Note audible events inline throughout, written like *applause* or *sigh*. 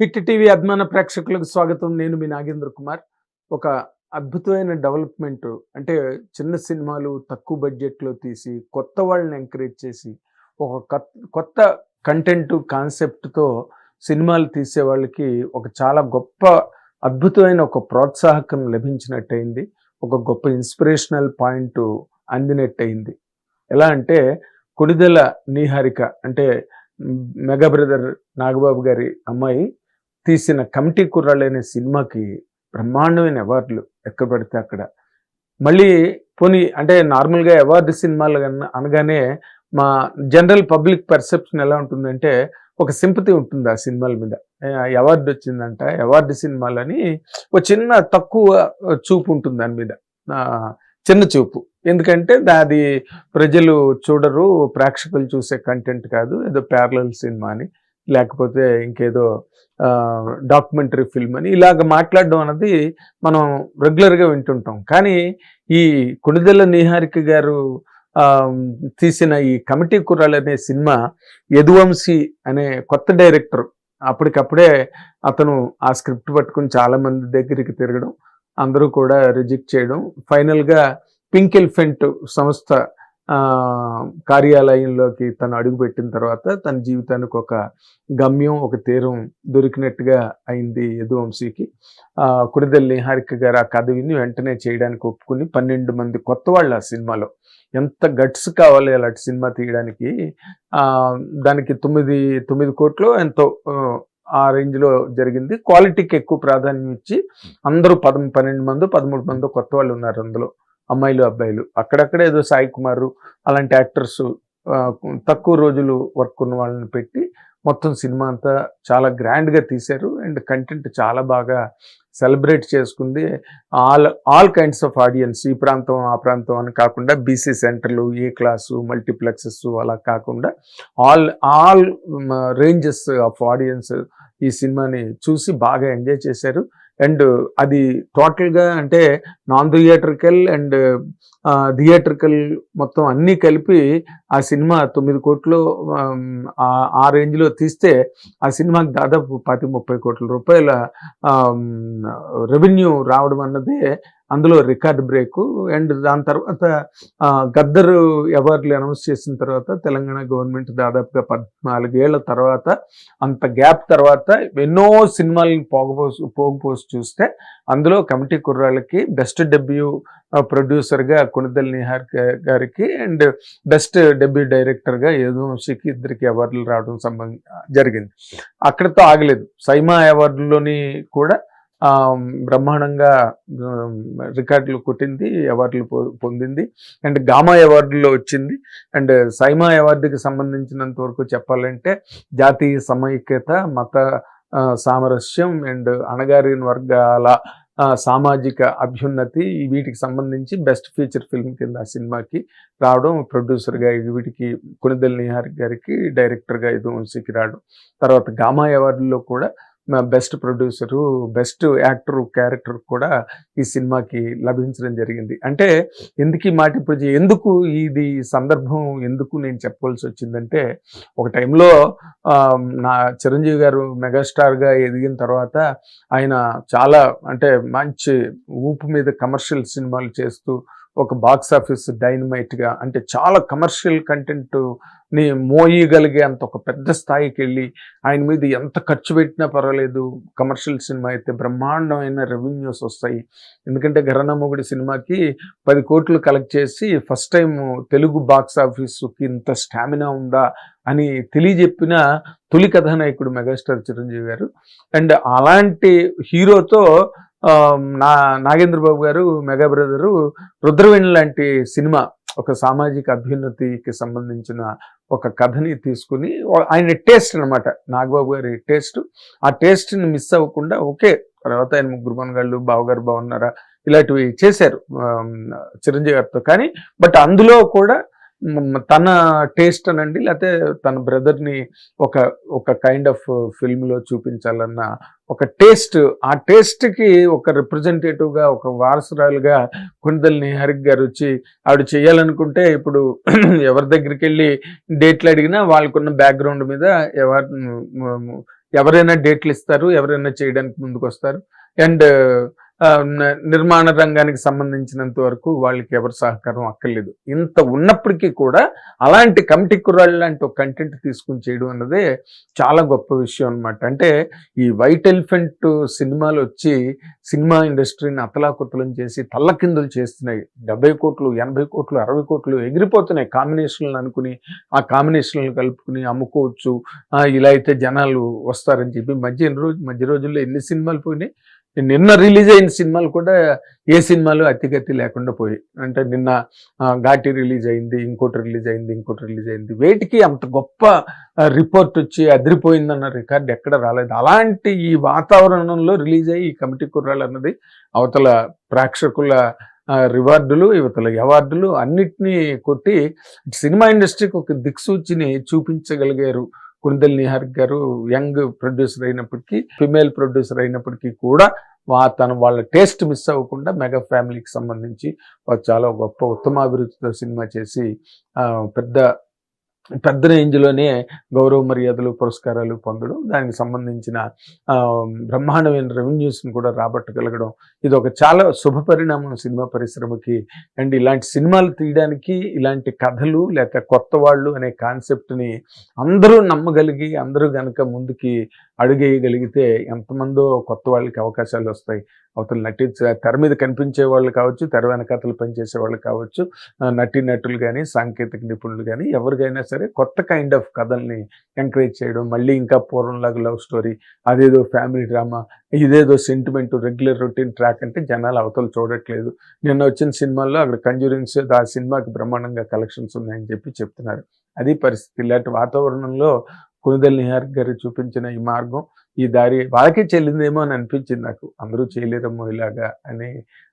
Hit TV అభిమాన ప్రేక్షకులకు స్వాగతం. నేను మీ నాగేంద్ర కుమార్. ఒక అద్భుతమైన డెవలప్మెంట్ అంటే చిన్న సినిమాలు తక్కువ బడ్జెట్లో తీసి కొత్త వాళ్ళని ఎంకరేజ్ చేసి ఒక కొత్త- కొత్త కంటెంట్ కాన్సెప్ట్తో సినిమాలు తీసే వాళ్ళకి ఒక చాలా గొప్ప అద్భుతమైన ఒక ప్రోత్సాహకం లభించినట్టయింది. ఒక గొప్ప ఇన్స్పిరేషనల్ పాయింట్ అందినట్టయింది. ఎలా అంటే కొడిదెల నీహారిక అంటే మెగా బ్రదర్ నాగబాబు గారి అమ్మాయి తీసిన కమిటీ కుర్రాళ్ళు అనే సినిమాకి బ్రహ్మాండమైన అవార్డులు ఎక్కడ పడితే అక్కడ. మళ్ళీ పోనీ అంటే నార్మల్గా అవార్డు సినిమాలు అనగానే మా జనరల్ పబ్లిక్ పర్సెప్షన్ ఎలా ఉంటుందంటే ఒక సింపతి ఉంటుంది ఆ సినిమాల మీద. అవార్డు వచ్చిందంట అవార్డు సినిమాలని ఒక చిన్న తక్కువ చూపు ఉంటుంది దాని మీద. చిన్న చూపు. ఎందుకంటే అది ప్రజలు చూడరు ప్రేక్షకులు చూసే కంటెంట్ కాదు ఏదో ప్యారలల్ సినిమా అని. లేకపోతే ఇంకేదో డాక్యుమెంటరీ ఫిల్మ్ అని ఇలాగ మాట్లాడడం అన్నది మనం రెగ్యులర్గా వింటుంటాం. కానీ ఈ కొణిదెల నీహారిక గారు తీసిన ఈ కమిటీ కుర్రాలు అనే సినిమా యదువంశీ అనే కొత్త డైరెక్టర్ అప్పటికప్పుడే అతను ఆ స్క్రిప్ట్ పట్టుకుని చాలామంది దగ్గరికి తిరగడం అందరూ కూడా రిజెక్ట్ చేయడం ఫైనల్గా పింక్ ఎలిఫెంట్ సంస్థ కార్యాలయంలోకి తను అడుగుపెట్టిన తర్వాత తన జీవితానికి ఒక గమ్యం ఒక తీరం దొరికినట్టుగా అయింది యదువంశీకి. ఆ, కుడిదల్లి హారిక గారు ఆ కథ విని వెంటనే చేయడానికి ఒప్పుకుని పన్నెండు మంది కొత్త వాళ్ళు ఆ సినిమాలో. ఎంత గట్స్ కావాలి అలాంటి సినిమా తీయడానికి? ఆ, దానికి తొమ్మిది తొమ్మిది కోట్లు ఎంతో ఆ, రేంజ్లో రేంజ్లో జరిగింది. క్వాలిటీకి ఎక్కువ ప్రాధాన్యం ఇచ్చి అందరూ పదం పన్నెండు మంది పదమూడు మంది కొత్త వాళ్ళు ఉన్నారు అందులో. అమ్మాయిలు అబ్బాయిలు. అక్కడక్కడ ఏదో సాయి కుమార్ అలాంటి యాక్టర్స్ తక్కువ రోజులు వర్క్ ఉన్న వాళ్ళని పెట్టి మొత్తం సినిమా అంతా చాలా గ్రాండ్గా తీశారు. అండ్ కంటెంట్ చాలా బాగా సెలబ్రేట్ చేసుకుంది. All all kinds of audience ఈ ప్రాంతం ఆ ప్రాంతం అని కాకుండా బీసీ సెంటర్లు ఏ క్లాసు మల్టీప్లెక్సెస్ అలా కాకుండా all all ranges of audience ఈ సినిమాని చూసి బాగా ఎంజాయ్ చేశారు. అండ్ అది టోటల్గా అంటే నాన్ థియేట్రికల్ అండ్ థియేట్రికల్ మొత్తం అన్నీ కలిపి ఆ సినిమా తొమ్మిది కోట్లు ఆ- ఆ రేంజ్లో తీస్తే ఆ సినిమాకి దాదాపు పది ముప్పై కోట్ల రూపాయల రెవెన్యూ రావడం అన్నదే అందులో రికార్డ్ బ్రేకు అండ్ దాని తర్వాత గద్దరు అవార్డులు అనౌన్స్ చేసిన తర్వాత తెలంగాణ గవర్నమెంట్ దాదాపుగా పద్నాలుగేళ్ళ తర్వాత అంత గ్యాప్ తర్వాత ఎన్నో సినిమాలను పోగపోసు పోగుపోసి చూస్తే అందులో కమిటీ కుర్రాళ్ళకి బెస్ట్ డెబ్యూ ప్రొడ్యూసర్గా కొనిదల్ నిహార్ గారికి అండ్ బెస్ట్ డెబ్యూ డైరెక్టర్గా యదువంశీకి ఇద్దరికి అవార్డులు రావడం సంబంధ జరిగింది. అక్కడితో ఆగలేదు. సైమా అవార్డులోని కూడా బ్రహ్మాండంగా రికార్డులు కొట్టింది అవార్డులు పొ- పొందింది. అండ్ గామా అవార్డులో వచ్చింది. అండ్ సైమా అవార్డుకి సంబంధించినంత వరకు చెప్పాలంటే జాతీయ సమైక్యత మత సామరస్యం అండ్ అణగారిన వర్గాల సామాజిక అభ్యున్నతి వీటికి సంబంధించి బెస్ట్ ఫీచర్ ఫిల్మ్ కింద ఆ సినిమాకి రావడం ప్రొడ్యూసర్గా వీటికి కొనిదల్ నిహార్ గారికి డైరెక్టర్గా ఇది వంశీకి రావడం. తర్వాత గామా అవార్డులో కూడా best producer best actor character కూడా ఈ సినిమాకి లభించడం జరిగింది. అంటే ఎందుకు ఈ మాట ఇప్పుడు ఎందుకు ఇది సందర్భం ఎందుకు నేను చెప్పవలసి వచ్చిందంటే ఒక టైంలో నా చిరంజీవి గారు మెగాస్టార్గా ఎదిగిన తర్వాత ఆయన చాలా అంటే మంచి ఊపు మీద కమర్షియల్ సినిమాలు చేస్తూ ఒక బాక్స్ ఆఫీస్ డైనమైట్గా అంటే చాలా కమర్షియల్ కంటెంట్ని మోయగలిగే అంత ఒక పెద్ద స్థాయికి వెళ్ళి ఆయన మీద ఎంత ఖర్చు పెట్టినా పర్వాలేదు. కమర్షియల్ సినిమా అయితే బ్రహ్మాండమైన రెవెన్యూస్ వస్తాయి. ఎందుకంటే ఘరణమొగుడి సినిమాకి పది కోట్లు కలెక్ట్ చేసి ఫస్ట్ టైం తెలుగు బాక్స్ ఆఫీసుకి ఇంత స్టామినా ఉందా అని తెలియజెప్పిన తొలి కథానాయకుడు మెగాస్టార్ చిరంజీవి గారు. అండ్ అలాంటి హీరోతో నా నాగేంద్ర బాబు గారు మెగా బ్రదరు రుద్రవేణి లాంటి సినిమా ఒక సామాజిక అభ్యున్నతికి సంబంధించిన ఒక కథని తీసుకుని ఆయన టేస్ట్ అనమాట నాగబాబు గారి టేస్ట్ ఆ టేస్ట్ని మిస్ అవ్వకుండా ఓకే తర్వాత ఆయన ముగ్గురు మనగాళ్ళు బావగారు బాగున్నారా ఇలాంటివి చేశారు చిరంజీవి గారితో. కానీ బట్ అందులో కూడా తన టేస్ట్ అనండి లేకపోతే తన బ్రదర్ని ఒక ఒక కైండ్ ఆఫ్ ఫిల్మ్లో చూపించాలన్న ఒక టేస్ట్ ఆ టేస్ట్కి ఒక రిప్రజెంటేటివ్గా ఒక వారసురాలుగా కుందల్ నిహారిక్ గారు వచ్చి ఆవిడ చేయాలనుకుంటే ఇప్పుడు *clears throat* ఎవరి దగ్గరికి వెళ్ళి డేట్లు అడిగినా వాళ్ళకున్న బ్యాక్గ్రౌండ్ మీద ఎవరు ఎవరైనా డేట్లు ఇస్తారు ఎవరైనా చేయడానికి ముందుకు వస్తారు అండ్ నిర్మాణ రంగానికి సంబంధించినంత వరకు వాళ్ళకి ఎవరు సహకారం అక్కర్లేదు. ఇంత ఉన్నప్పటికీ కూడా అలాంటి కమిటీ కుర్రాళ్ళు లాంటి ఒక కంటెంట్ తీసుకుని చేయడం అన్నదే చాలా గొప్ప విషయం అన్నమాట. అంటే ఈ వైట్ ఎలిఫెంట్ సినిమాలు వచ్చి సినిమా ఇండస్ట్రీని అతలాకుతలం చేసి తల్లకిందులు చేస్తున్నాయి. డెబ్బై కోట్లు ఎనభై కోట్లు అరవై కోట్లు ఎగిరిపోతున్నాయి కాంబినేషన్లు అనుకుని ఆ కాంబినేషన్లు కలుపుకుని అమ్ముకోవచ్చు ఇలా అయితే జనాలు వస్తారని చెప్పి మధ్య ఎన్ని రోజు మధ్య రోజుల్లో ఎన్ని సినిమాలు పోయినాయి? నిన్న రిలీజ్ అయిన సినిమాలు కూడా ఏ సినిమాలు అతిగతి లేకుండా పోయి అంటే నిన్న ఘాటి రిలీజ్ అయింది ఇంకోటి రిలీజ్ అయింది ఇంకోటి రిలీజ్ అయింది. వేటికి అంత గొప్ప రిపోర్ట్ వచ్చి అదిరిపోయిందన్న రికార్డు ఎక్కడ రాలేదు. అలాంటి ఈ వాతావరణంలో రిలీజ్ అయ్యి ఈ కమిటీ కుర్రాలు అన్నది అవతల ప్రేక్షకుల రివార్డులు ఇవతల అవార్డులు అన్నిటినీ కొట్టి సినిమా ఇండస్ట్రీకి ఒక దిక్సూచిని చూపించగలిగారు కుందల్ నిహార్ గారు యంగ్ ప్రొడ్యూసర్ అయినప్పటికీ ఫిమేల్ ప్రొడ్యూసర్ అయినప్పటికీ కూడా వా తన వాళ్ళ టేస్ట్ మిస్ అవ్వకుండా మెగా ఫ్యామిలీకి సంబంధించి వారు చాలా గొప్ప ఉత్తమాభిరుచితో సినిమా చేసి పెద్ద పెద్ద రేంజ్లోనే గౌరవ మర్యాదలు పురస్కారాలు పొందడం దానికి సంబంధించిన బ్రహ్మాండమైన రెవెన్యూస్ని కూడా రాబట్టగలగడం. ఇది ఒక చాలా శుభ పరిణామం సినిమా పరిశ్రమకి. అండ్ ఇలాంటి సినిమాలు తీయడానికి ఇలాంటి కథలు లేక కొత్త వాళ్ళు అనే కాన్సెప్ట్ని అందరూ నమ్మగలిగి అందరూ గనక ముందుకి అడుగేయగలిగితే ఎంతమందో కొత్త వాళ్ళకి అవకాశాలు వస్తాయి. అవతల నటించే తెర మీద కనిపించే వాళ్ళు కావచ్చు తెర వెనకాతలు పనిచేసే వాళ్ళు కావచ్చు నటి నటులు కానీ సాంకేతిక నిపుణులు కానీ ఎవరికైనా సరే కొత్త కైండ్ ఆఫ్ కథల్ని ఎంకరేజ్ చేయడం మళ్ళీ ఇంకా పూర్వంలాగా లవ్ స్టోరీ అదేదో ఫ్యామిలీ డ్రామా ఇదేదో సెంటిమెంట్ రెగ్యులర్ రొటీన్ ట్రాక్ అంటే జనాలు అవతలు చూడట్లేదు. నిన్న వచ్చిన సినిమాల్లో అక్కడ కంజూరింగ్స్ ఆ సినిమాకి బ్రహ్మాండంగా కలెక్షన్స్ ఉన్నాయని చెప్పి చెప్తున్నారు. అది పరిస్థితి. ఇలాంటి వాతావరణంలో కొనుదల్ నిహార్ గారు చూపించిన ఈ మార్గం ఈ దారి వాళ్ళకే చెల్లిందేమో అని అనిపించింది నాకు. అందరూ చేయలేరేమో ఇలాగా అని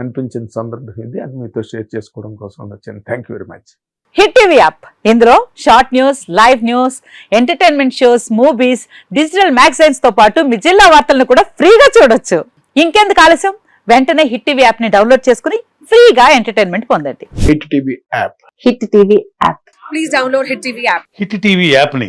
అనిపించిన సందర్భం ఇది అది మీతో షేర్ చేసుకోవడం కోసం వచ్చాను. Thank you very much Hit TV app. ఇందులో short news live news entertainment shows movies digital మ్యాగజైన్స్తో పాటు మీ జిల్లా వార్తలను కూడా ఫ్రీగా చూడొచ్చు. ఇంకెందుకు ఆలస్యం? వెంటనే హిట్ టీవీ యాప్ని డౌన్లోడ్ చేసుకుని ఫ్రీగా ఎంటర్టైన్మెంట్ పొందండి. Hit TV app. Hit TV app. Please download Hit TV app. Hit TV యాప్ని